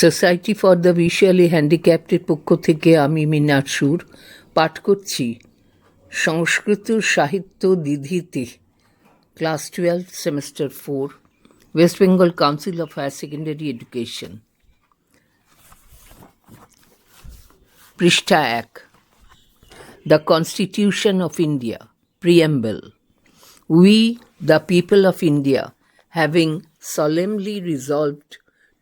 Society for the visually হ্যান্ডিক্যাপ্টের পক্ষ থেকে আমি মিনার সুর পাঠ করছি Sanskrit Sahitya Didhiti class twelve semester four West Bengal council of higher secondary education পৃষ্ঠা এক the constitution of India preamble We, the people of India, having solemnly resolved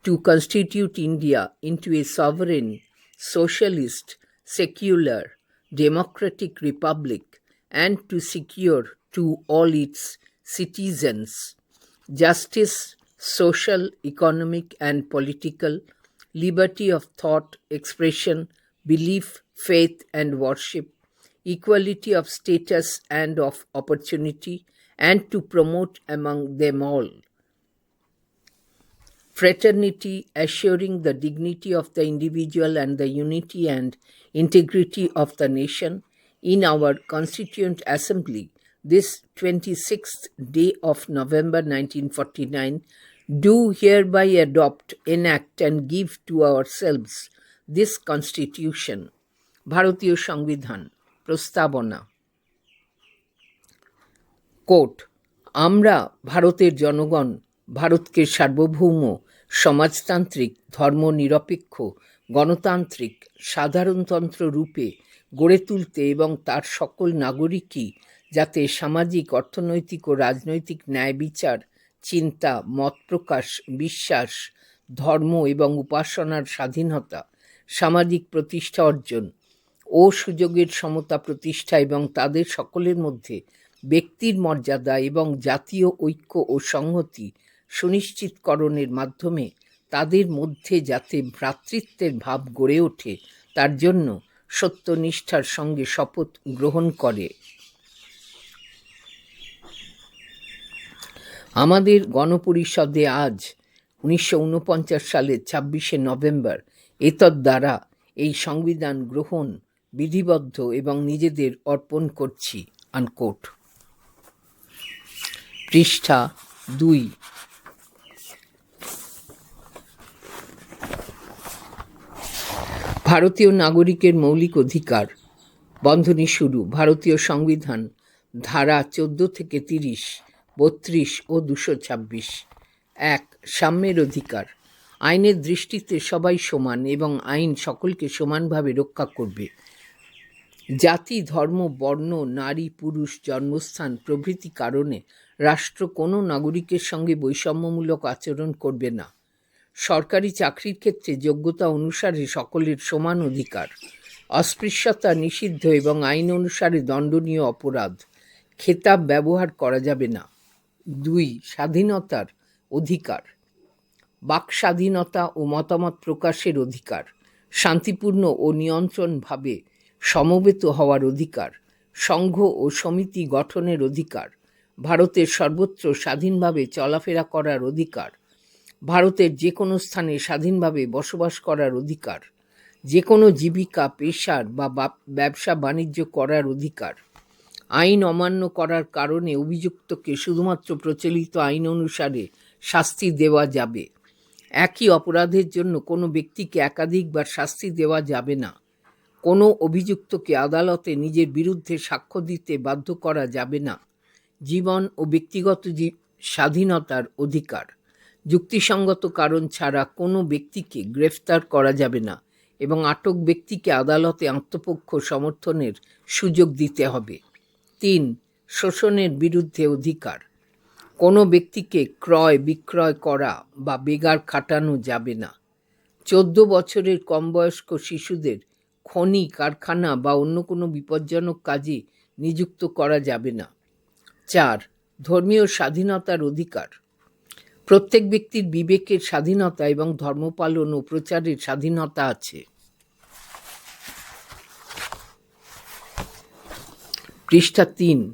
to constitute India into a sovereign, socialist, secular, democratic republic and to secure to all its citizens justice, social, economic, and political, liberty of thought, expression, belief, faith, and worship, equality of status and of opportunity, and to promote among them all fraternity, assuring the dignity of the individual and the unity and integrity of the nation in our Constituent Assembly this 26th day of November 1949, do hereby adopt, enact, and give to ourselves this Constitution. ভারতীয় সংবিধান প্রস্তাবনা coat আমরা ভারতের জনগণ ভারতকে সার্বভৌম, সমাজতান্ত্রিক, ধর্মনিরপেক্ষ, গণতান্ত্রিক, সাধারণতন্ত্র রূপে গড়ে তুলতে এবং তার সকল নাগরিকই যাতে সামাজিক, অর্থনৈতিক ও রাজনৈতিক ন্যায় বিচার, চিন্তা, মত প্রকাশ, বিশ্বাস, ধর্ম এবং উপাসনার স্বাধীনতা, সামাজিক প্রতিষ্ঠা অর্জন ও সুযোগের সমতা প্রতিষ্ঠা এবং তাদের সকলের মধ্যে ব্যক্তির মর্যাদা এবং জাতীয় ঐক্য ও সংহতি সুনিশ্চিতকরণের মাধ্যমে তাদের মধ্যে যাতে ভ্রাতৃত্বের ভাব গড়ে ওঠে, তার জন্য সত্যনিষ্ঠার সঙ্গে শপথ গ্রহণ করে। আমাদের গণপরিষদে আজ উনিশশো ঊনপঞ্চাশ সালের ছাব্বিশে নভেম্বর এতদ দ্বারা এই সংবিধান গ্রহণ বিধিবদ্ধ এবং নিজেদের অর্পণ করছি আনকোট পৃষ্ঠা দুই। ভারতীয় নাগরিকের মৌলিক অধিকার। বন্ধনী শুরু, ভারতীয় সংবিধান, ধারা চোদ্দ থেকে তিরিশ, বত্রিশ ও দুশো ছাব্বিশ। এক, সাম্যের অধিকার। আইনের দৃষ্টিতে সবাই সমান এবং আইন সকলকে সমানভাবে রক্ষা করবে। জাতি, ধর্ম, বর্ণ, নারী, পুরুষ, জন্মস্থান প্রভৃতি কারণে রাষ্ট্র কোনো নাগরিকের সঙ্গে বৈষম্যমূলক আচরণ করবে না। সরকারি চাকরির ক্ষেত্রে যোগ্যতা অনুসারে সকলের সমান অধিকার। অস্পৃশ্যতা নিষিদ্ধ এবং আইন অনুসারে দণ্ডনীয় অপরাধ। খেতাব ব্যবহার করা যাবে না। দুই, স্বাধীনতার অধিকার। বাক স্বাধীনতা ও মতামত প্রকাশের অধিকার। শান্তিপূর্ণ ও নিয়ন্ত্রণভাবে সমবেত হওয়ার অধিকার। সংঘ ও সমিতি গঠনের অধিকার। ভারতের সর্বত্র স্বাধীনভাবে চলাফেরা করার অধিকার। ভারতের যে কোনো স্থানে স্বাধীনভাবে বসবাস করার অধিকার যে কোনো জীবিকা, পেশার বা ব্যবসা, বাণিজ্য করার অধিকার। আইন অমান্য করার কারণে অভিযুক্তকে শুধুমাত্র প্রচলিত আইন অনুসারে শাস্তি দেওয়া যাবে। একই অপরাধের জন্য কোনো ব্যক্তিকে একাধিকবার শাস্তি দেওয়া যাবে না। কোনো অভিযুক্তকে আদালতে নিজের বিরুদ্ধে সাক্ষ্য দিতে বাধ্য করা যাবে না। জীবন ও ব্যক্তিগত স্বাধীনতার অধিকার। যুক্তিসঙ্গত কারণ ছাড়া কোনো ব্যক্তিকে গ্রেফতার করা যাবে না এবং আটক ব্যক্তিকে আদালতে আত্মপক্ষ সমর্থনের সুযোগ দিতে হবে। তিন, শোষণের বিরুদ্ধে অধিকার। কোনো ব্যক্তিকে ক্রয় বিক্রয় করা বা বেগার খাটানো যাবে না। চোদ্দ বছরের কম বয়স্ক শিশুদের খনি, কারখানা বা অন্য কোনো বিপজ্জনক কাজে নিযুক্ত করা যাবে না। চার, ধর্মীয় স্বাধীনতার অধিকার। প্রত্যেক ব্যক্তির বিবেকের স্বাধীনতা এবং ধর্মপালন ও প্রচারের স্বাধীনতা আছে। পৃষ্ঠা তিন।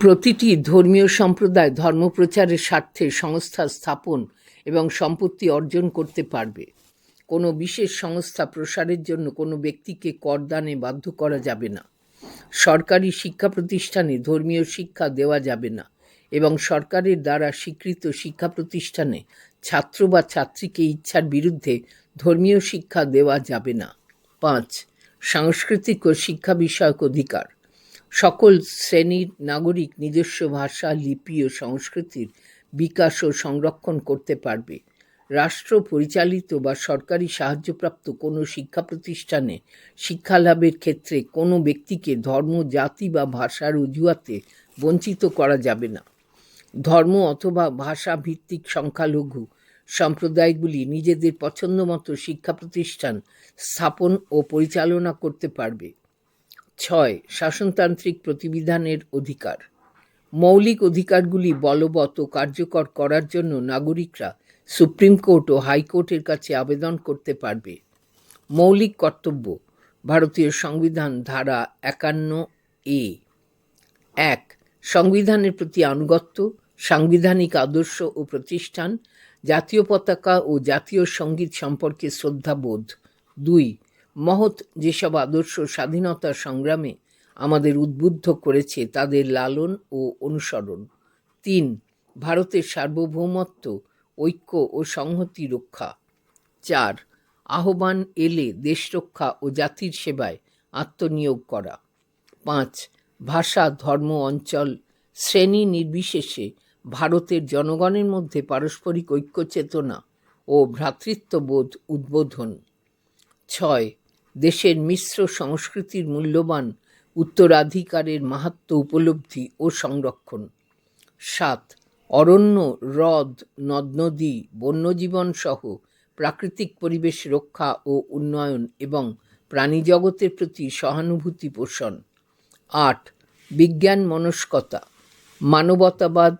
প্রতিটি ধর্মীয় সম্প্রদায় ধর্মপ্রচারের স্বার্থে সংস্থা স্থাপন এবং সম্পত্তি অর্জন করতে পারবে। কোনো বিশেষ সংস্থা প্রসারের জন্য কোনো ব্যক্তিকে করদানে বাধ্য করা যাবে না। সরকারি শিক্ষা প্রতিষ্ঠানে ধর্মীয় শিক্ষা দেওয়া যাবে না। এবং সরকারের দ্বারা স্বীকৃত শিক্ষা প্রতিষ্ঠানে ছাত্র বা ছাত্রীকে ইচ্ছার বিরুদ্ধে ধর্মীয় শিক্ষা দেওয়া যাবে না। পাঁচ, সাংস্কৃতিক ও শিক্ষা বিষয়ক অধিকার। সকল শ্রেণির নাগরিক নিজস্ব ভাষা, লিপি ও সংস্কৃতির বিকাশ ও সংরক্ষণ করতে পারবে। রাষ্ট্র পরিচালিত বা সরকারি সাহায্যপ্রাপ্ত কোনো শিক্ষা প্রতিষ্ঠানে শিক্ষালাভের ক্ষেত্রে কোনো ব্যক্তিকে ধর্ম, জাতি বা ভাষার অজুহাতে বঞ্চিত করা যাবে না। ধর্ম অথবা ভাষা ভিত্তিক সংখ্যালঘু সম্প্রদায়গুলি নিজেদের পছন্দমতো শিক্ষা প্রতিষ্ঠান স্থাপন ও পরিচালনা করতে পারবে। ছয়, শাসনতান্ত্রিক প্রতিবিধানের অধিকার। মৌলিক অধিকারগুলি বলবৎ ও কার্যকর করার জন্য নাগরিকরা সুপ্রিম কোর্ট ও হাইকোর্টের কাছে আবেদন করতে পারবে। মৌলিক কর্তব্য, ভারতীয় সংবিধান ধারা একান্ন এ। এক সংবিধানের প্রতি আনুগত্য, সাংবিধানিক আদর্শ ও প্রতিষ্ঠান, জাতীয় পতাকা ও জাতীয় সংগীত সম্পর্কে শ্রদ্ধাবোধ। দুই, মহৎ যেসব আদর্শ স্বাধীনতা সংগ্রামে আমাদের উদ্বুদ্ধ করেছে তাদের লালন ও অনুসরণ। তিন, ভারতের সার্বভৌমত্ব, ঐক্য ও সংহতি রক্ষা। চার, আহ্বান এলে দেশ রক্ষা ও জাতির সেবায় আত্মনিয়োগ করা। পাঁচ ভাষা, ধর্ম, অঞ্চল, শ্রেণি নির্বিশেষে ভারতের জনগণের মধ্যে পারস্পরিক ঐক্য চেতনা ও ভ্রাতৃত্ববোধ উদ্বোধন। ছয়, দেশের মিশ্র সংস্কৃতির মূল্যবান উত্তরাধিকারের মাহাত্ম উপলব্ধি ও সংরক্ষণ। সাত, অরণ্য, হ্রদ নদ নদী বন্যজীবন সহ প্রাকৃতিক পরিবেশ রক্ষা ও উন্নয়ন এবং প্রাণীজগতের প্রতি সহানুভূতি পোষণ। আট, বিজ্ঞান মনস্কতা, মানবতাবাদ,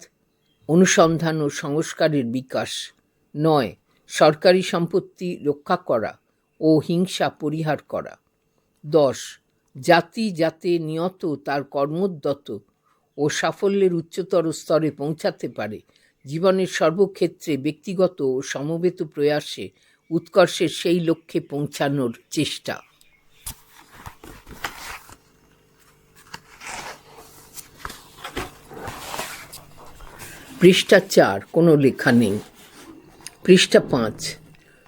অনুসন্ধান ও সংস্কারের বিকাশ। নয়, সরকারি সম্পত্তি রক্ষা করা ও হিংসা পরিহার করা। দশ, জাতি যাতে নিয়ত তার কর্মোদ্যত ও সাফল্যের উচ্চতর স্তরে পৌঁছাতে পারে, জীবনের সর্বক্ষেত্রে ব্যক্তিগত ও সমবেত প্রয়াসে উৎকর্ষের সেই লক্ষ্যে পৌঁছানোর চেষ্টা। পৃষ্ঠা চার, কোনো লেখা নেই। পৃষ্ঠা পাঁচ,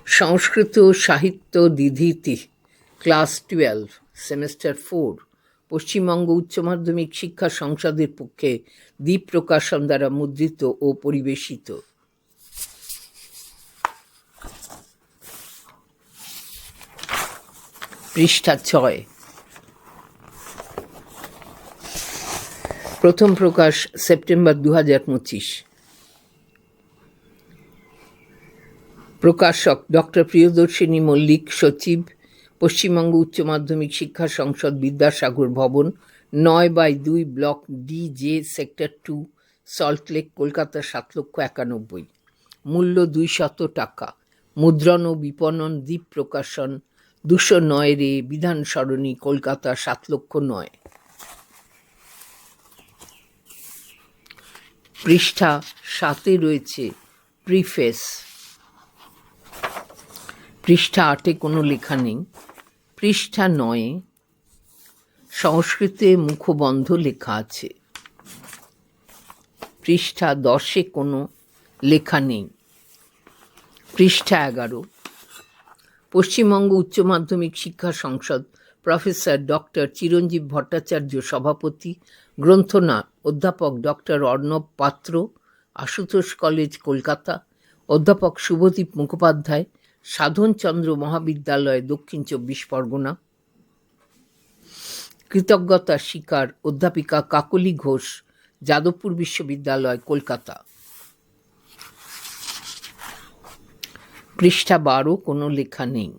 সংস্কৃত সাহিত্য Didhiti class twelve, semester four, Paschimbanga উচ্চ মাধ্যমিক শিক্ষা সংসদের পক্ষে দ্বীপ প্রকাশন দ্বারা মুদ্রিত ও পরিবেশিত। পৃষ্ঠা ছয় প্রথম প্রকাশ সেপ্টেম্বর দু হাজার পঁচিশ। প্রকাশক ডক্টর প্রিয়দর্শিনী মল্লিক, সচিব, পশ্চিমবঙ্গ উচ্চ মাধ্যমিক শিক্ষা সংসদ বিদ্যাসাগর ভবন, নয় বাই দুই block D J sector two Salt Lake Kolkata, সাত লক্ষ একানব্বই। মূল্য দুই শত টাকা। মুদ্রণ ও বিপণন দ্বীপ প্রকাশন দুশো নয় রে বিধান সরণি, কলকাতা, সাত লক্ষ নয়। পৃষ্ঠা সাতে রয়েছে প্রিফেস। পৃষ্ঠা আটে কোনো লেখা নেই। পৃষ্ঠা নয়ে সংস্কৃতে মুখবন্ধ লেখা আছে। পৃষ্ঠা দশে কোনো লেখা নেই। পৃষ্ঠা এগারো। পশ্চিমবঙ্গ উচ্চ মাধ্যমিক শিক্ষা সংসদ প্রফেসর ডক্টর চিরঞ্জীব ভট্টাচার্য সভাপতি গ্রন্থনা অধ্যাপক ডক্টর অর্ণব পাত্র, আশুতোষ কলেজ, কলকাতা, অধ্যাপক শুভদীপ মুখোপাধ্যায় সাধনচন্দ্র মহাবিদ্যালয়, দক্ষিণ চব্বিশ পরগনা। কৃতজ্ঞতা শিকার অধ্যাপিকা কাকলি ঘোষ, যাদবপুর বিশ্ববিদ্যালয়, কলকাতা। পৃষ্ঠা বারো, কোনো লেখা নেই।